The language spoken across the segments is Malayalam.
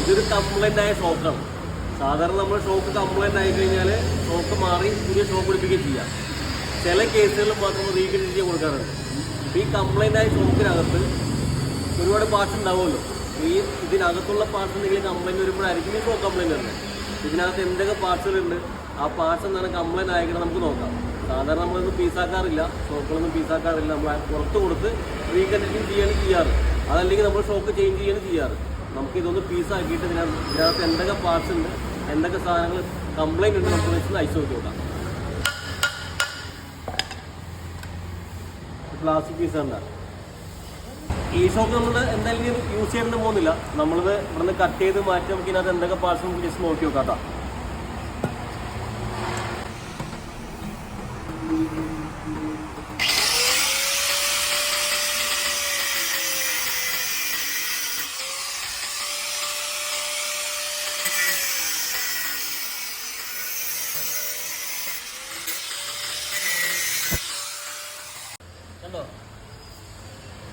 ഇതൊരു കംപ്ലൈന്റ് ആയ ഷോക്കാണ് സാധാരണ നമ്മൾ ഷോക്ക് കംപ്ലൈന്റ് ആയി കഴിഞ്ഞാൽ ഷോക്ക് മാറി പുതിയ ഷോക്ക് പിടിപ്പിക്കുകയും ചെയ്യാം. ചില കേസുകളിൽ മാത്രം റീകണ്ടിന്യൂ കൊടുക്കാറുണ്ട്. ഈ കംപ്ലൈന്റ് ആയ ഷോക്കിനകത്ത് ഒരുപാട് പാർട്സ് ഉണ്ടാവുമല്ലോ. ഈ ഇതിനകത്തുള്ള പാർട്സ് എന്തെങ്കിലും കംപ്ലൈന്റ് വരുമ്പോഴായിരിക്കും ഈ ഷോക്ക് കംപ്ലൈന്റ് വരുന്നത്. ഇതിനകത്ത് എന്തൊക്കെ പാർട്സുകളുണ്ട് ആ പാർട്സ് എന്താണ് കംപ്ലൈന്റ് ആയിക്കണം നമുക്ക് നോക്കാം. സാധാരണ നമ്മളൊന്നും പീസാക്കാറില്ല ഷോക്കുകളൊന്നും പീസാക്കാറില്ല നമ്മൾ പുറത്ത് കൊടുത്ത് റീകണ്ടിന്യൂ ചെയ്യാണ് ചെയ്യാറ്. അതല്ലെങ്കിൽ നമ്മൾ ഷോക്ക് ചേഞ്ച് ചെയ്യാണ് ചെയ്യാറ്. നമുക്ക് ഇതൊന്ന് പീസാക്കിയിട്ട് ഇതിനകത്ത് എന്തൊക്കെ പാർട്സ് ഉണ്ട് എന്തൊക്കെ സാധനങ്ങൾ കംപ്ലൈന്റ് ഉണ്ട് നമുക്ക് വെച്ച് അയച്ചു നോക്കി. നോക്കാം പ്ലാസ്റ്റിക് പീസ് ഉണ്ടാകും ഈ ഷോക്ക് നമ്മൾ എന്തായാലും യൂസ് ചെയ്യേണ്ട പോകുന്നില്ല. നമ്മളിത് ഇവിടുന്ന് കട്ട് ചെയ്ത് മാറ്റി നമുക്ക് ഇതിനകത്ത് എന്തൊക്കെ പാർട്സ് നമുക്ക് ജസ്റ്റ് നോക്കി നോക്കാം കേട്ടോ.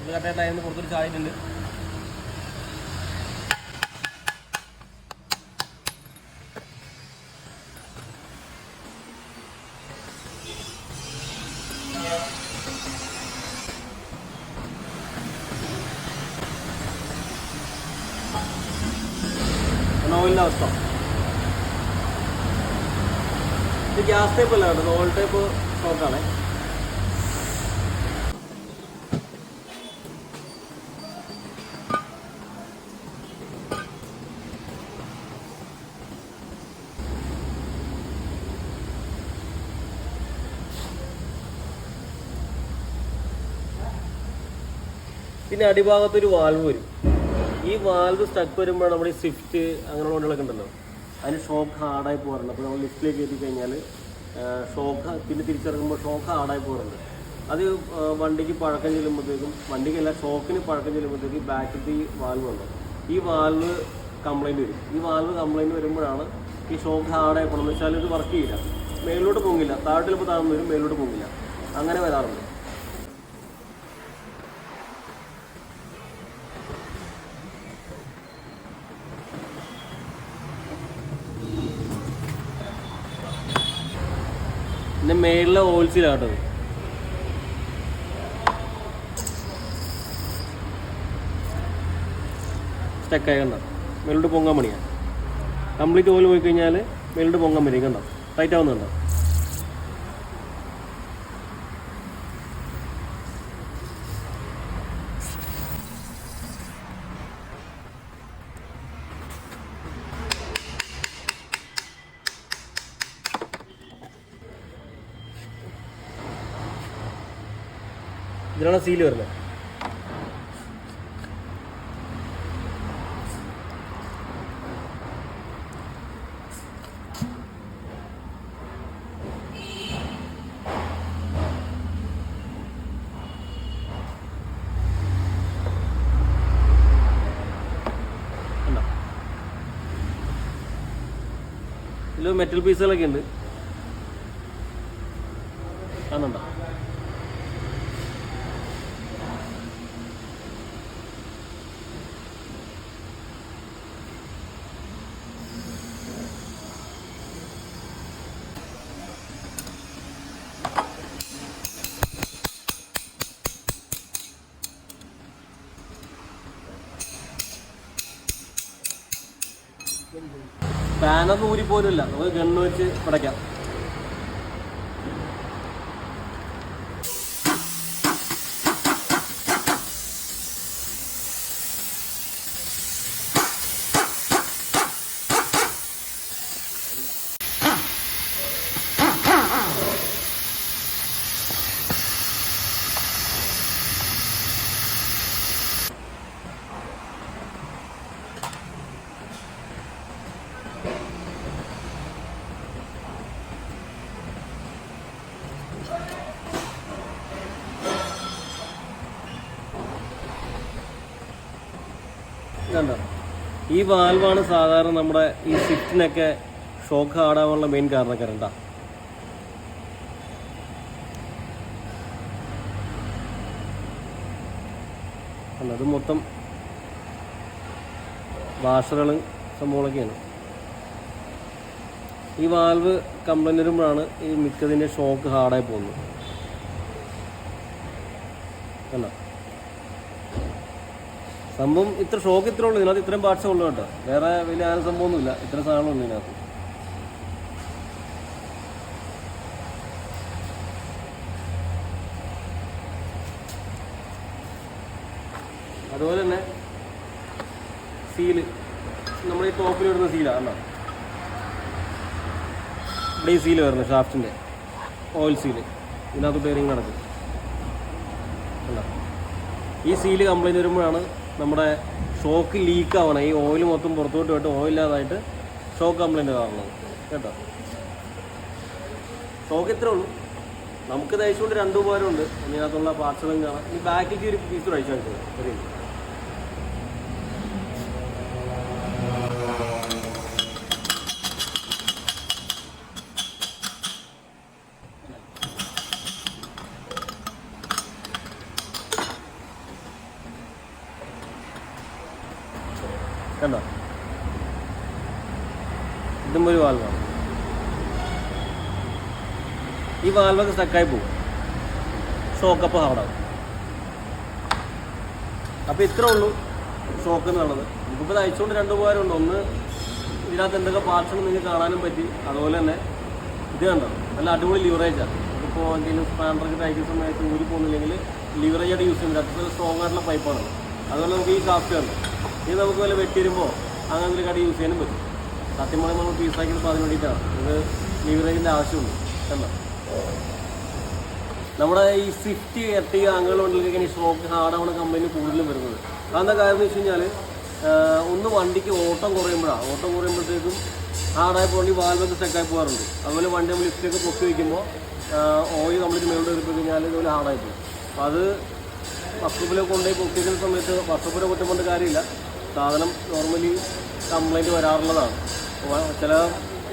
ഇത് ചായിട്ടുണ്ട് ഓയിലിന്റെ അവസ്ഥ. ഇത് ഗ്യാസ് ടൈപ്പ് അല്ല കേട്ടോ ഓൾ ടൈപ്പ് ഷോക്കാണേ പിന്നെ അടിഭാഗത്തൊരു വാൽവ് വരും. ഈ വാൽവ് സ്റ്റക്ക് വരുമ്പോൾ നമ്മുടെ ഈ സ്വിഫ്റ്റ് അങ്ങനെയുള്ള വണ്ടികളൊക്കെ ഉണ്ടല്ലോ. അതിന് ഷോക്ക് ഹാർഡായി പോകാറുണ്ട്. അപ്പോൾ നമ്മൾ ലിഫ്റ്റിലേക്ക് എത്തിക്കഴിഞ്ഞാൽ കഴിഞ്ഞാൽ ഷോക്ക് പിന്നെ തിരിച്ചിറങ്ങുമ്പോൾ ഷോക്ക് ഹാർഡായി പോകാറുണ്ട്. അത് വണ്ടിക്ക് പഴക്കം ചെല്ലുമ്പോഴത്തേക്കും വണ്ടിക്കല്ല ഷോക്കിന് പഴക്കം ചെല്ലുമ്പോഴത്തേക്കും ബാക്കിലത്തെ ഈ വാൽവ് ഉണ്ട് ഈ വാൽവ് കംപ്ലൈന്റ് വരും. ഈ വാൽവ് കംപ്ലൈന്റ് വരുമ്പോഴാണ് ഈ ഷോക്ക് ഹാർഡായി പോകണം. എന്ന് വെച്ചാൽ ഇത് വർക്ക് ചെയ്യില്ല. മേലോട്ട് പൊങ്ങില്ല. താഴോട്ട് ചിലപ്പോൾ താഴ്ന്നു വരും മേലോട്ട് പൊങ്ങില്ല. അങ്ങനെ വരാറുണ്ട്. പിന്നെ മേളിലെ ഹോൾസെയിലാട്ടത് സ്റ്റക്കായി കണ്ട? മേലോട്ട് പൊങ്ങാൻ പണിയാണ് കംപ്ലീറ്റ് ഓയിൽ പോയി കഴിഞ്ഞാൽ മേലോട്ട് പൊങ്ങാൻ പറ്റും കണ്ടോ? ടൈറ്റ് ആവുന്നുണ്ടോ? ഇതിനാണ് സീൽ വരുന്നത് മെറ്റൽ പീസുകളൊക്കെ ഉണ്ട്. കാണുന്നുണ്ടോ? പാനൊന്നും ഊരി പോലും ഇല്ല നമുക്ക് ഗണ്ണ് വെച്ച് പടയ്ക്കാം. ഈ വാൽവാണ് സാധാരണ നമ്മുടെ ഈ സിഫ്റ്റിനൊക്കെ ഷോക്ക് ആടാനുള്ള മെയിൻ കാരണക്കാരണ്ട അത് മൊത്തം വാഷറുകളും സംഭവങ്ങളൊക്കെയാണ്. ഈ വാൽവ് കംപ്ലൈന്റ് വരുമ്പോഴാണ് ഈ മിക്കതിന്റെ ഷോക്ക് ഹാർഡായി പോകുന്നത്. കണ്ടോ? സംഭവം ഇത്ര ഷോക്ക് ഇത്ര ഉള്ളൂ. ഇതിനകത്ത് ഇത്രയും പാർട്സേ ഉള്ളൂ കേട്ടോ. വേറെ വലിയ ആന സംഭവമൊന്നുമില്ല. ഇത്ര സാധനമുണ്ട് ഇതിനകത്ത്. അതുപോലെ തന്നെ സീൽ നമ്മൾ ഈ ടോപ്പിൽ വരുന്ന സീലാണ് ഇവിടെ ഈ സീൽ വരുന്നത് ഷാഫ്റ്റിന്റെ ഓയിൽ സീൽ ഇതിനകത്ത് ബെയറിങ് നടക്കും. ഈ സീൽ കംപ്ലൈന്റ് വരുമ്പോഴാണ് നമ്മുടെ ഷോക്ക് ലീക്ക് ആവണം. ഈ ഓയിൽ മൊത്തം പുറത്തോട്ട് പോയിട്ട് ഓയിലാതായിട്ട് ഷോക്ക് കംപ്ലൈന്റ് കാണുന്നത് കേട്ടോ? ഷോക്ക് ഇത്രേ ഉള്ളൂ. നമുക്ക് തയ്ച്ചുകൊണ്ട് രണ്ട് ഉപകാരമുണ്ട്. അതിനകത്തുള്ള പാർട്സുകളും കാണാം. ഈ ബാക്കിലേക്ക് ഒരു പീസ് തയ്ച്ചു കാണിച്ചത് ഒരു കണ്ടോ? ഇതും ഒരു വാൽവാണ് ഈ വാൽവൊക്കെ സ്റ്റക്കായി പോകും. ഷോക്കപ്പ് ഹാർഡാവും അപ്പോൾ ഇത്രേ ഉള്ളൂ ഷോക്ക് എന്നുള്ളത് നമുക്കിപ്പോൾ അയച്ചുകൊണ്ട് രണ്ട് ഉപകാരമുണ്ട്. ഒന്ന് ഇതിനകത്ത് എന്തൊക്കെ പാർട്സ് നിങ്ങൾക്ക് കാണാനും പറ്റി. അതുപോലെ തന്നെ ഇത് കണ്ടോ? നല്ല അടിപൊളി ലിവറേജാണ് ഇപ്പോൾ എന്തെങ്കിലും സ്പാൻഡറൊക്കെ തയ്ക്കുന്ന സമയത്ത് ഊരി പോകുന്നില്ലെങ്കിൽ ലിവറേജ് ആയിട്ട് യൂസ് ചെയ്യുന്നത് അത്ര സ്ട്രോങ് ആയിട്ടുള്ള പൈപ്പാണ് അതുപോലെ നമുക്ക് ഈ ഷാഫ്റ്റ് കണ്ടോ? ഇത് നമുക്ക് വല്ല വെട്ടിരുമ്പോൾ അങ്ങനെ കട യൂസ് ചെയ്യാനും പറ്റും. സത്യം പറഞ്ഞാൽ നമ്മൾ പീസാക്കിയത് അതിന് വേണ്ടിയിട്ടാണ് ഇത് ലീവറേജിന്റെ ആവശ്യമുണ്ട്. എന്താ നമ്മുടെ ഈ സ്വിഫ്റ്റ് എർട്ടിക അങ്ങനെയുള്ളതിലേക്ക് ഈ ഷോക്ക് ഹാർഡാവുന്ന കമ്പനി കൂടുതലും വരുന്നത്. അതെന്താ കാര്യം എന്ന് വെച്ച് കഴിഞ്ഞാൽ ഒന്ന് വണ്ടിക്ക് ഓട്ടം കുറയുമ്പോഴാണ് ഓട്ടം കുറയുമ്പോഴത്തേക്കും ഹാർഡായി പോകണമെങ്കിൽ വാൽവൊക്കെ സ്റ്റക്കായി പോകാറുണ്ട്. അതുപോലെ വണ്ടി നമ്മൾ ലിഫ്റ്റൊക്കെ പൊക്കി വയ്ക്കുമ്പോൾ ഓയിൽ നമ്മളിത് മേലോട്ട് കയറി കഴിഞ്ഞാൽ ഇതുപോലെ ഹാർഡായി പോകും അപ്പോൾ അത് വർക്ക്ഷോപ്പിലൊക്കെ കൊണ്ടുപോയി പൊക്കി വയ്ക്കുന്ന സമയത്ത് വർക്ക്ഷോപ്പിനെ കുറ്റം കൊണ്ട് കാര്യമില്ല. സാധനം നോർമലി കംപ്ലൈന്റ് വരാറുള്ളതാണ്. ചില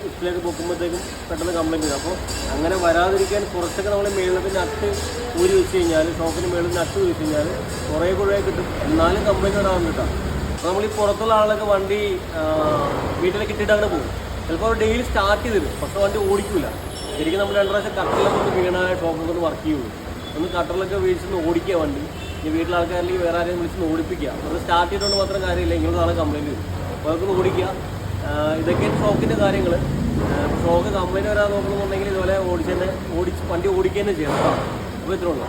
ലിഫ്റ്റിലേക്ക് പൊക്കുമ്പോഴത്തേക്കും പെട്ടെന്ന് കംപ്ലൈന്റ് വരും. അപ്പോൾ അങ്ങനെ വരാതിരിക്കാൻ കുറച്ചൊക്കെ നമ്മൾ മേളിൽ നട്ട് ഊരി വെച്ച് കഴിഞ്ഞാൽ ഷോപ്പിന് മേളിൽ നട്ട് വെച്ച് കഴിഞ്ഞാൽ കുറേ കുറേ കിട്ടും. എന്നാലും കംപ്ലൈന്റ് വരാൻ കിട്ടാം. അപ്പോൾ നമ്മൾ ഈ പുറത്തുള്ള ആളൊക്കെ വണ്ടി വീട്ടിലേക്ക് ഇട്ടിട്ട് അങ്ങനെ പോകും. ചിലപ്പോൾ അവർ ഡെയിലി സ്റ്റാർട്ട് ചെയ്തിരും പക്ഷേ വണ്ടി ഓടിക്കില്ല ശരിക്കും നമ്മൾ രണ്ട് പ്രാവശ്യം കട്ടറിലൊക്കെ ഒന്ന് വീണ ഷോപ്പിൽ ഒന്ന് വർക്ക് ചെയ്യുള്ളൂ ഒന്ന് കട്ടറിലൊക്കെ വീഴ്ച ഓടിക്കുക വണ്ടി. ഈ വീട്ടിലെ ആൾക്കാരിലേക്ക് വേറെ ആരെയും വിളിച്ച് ഓടിപ്പിക്കുക അത് സ്റ്റാർട്ട് ചെയ്തുകൊണ്ട് മാത്രം കാര്യമില്ല. ഇങ്ങനെ നാളെ കംപ്ലൈന്റ് വരും. അപ്പോൾ അതൊക്കെ ഓടിക്കുക ഇതൊക്കെയാണ് ഷോക്കിന്റെ കാര്യങ്ങൾ ഷോക്ക് കംപ്ലൈന്റ് വരാൻ നോക്കണമെന്നുണ്ടെങ്കിൽ ഇതുപോലെ ഓടിച്ച് തന്നെ ഓടിച്ച് വണ്ടി ഓടിക്കുക തന്നെ ചെയ്യണം അപ്പോൾ ഇത്രേ ഉള്ളൂ.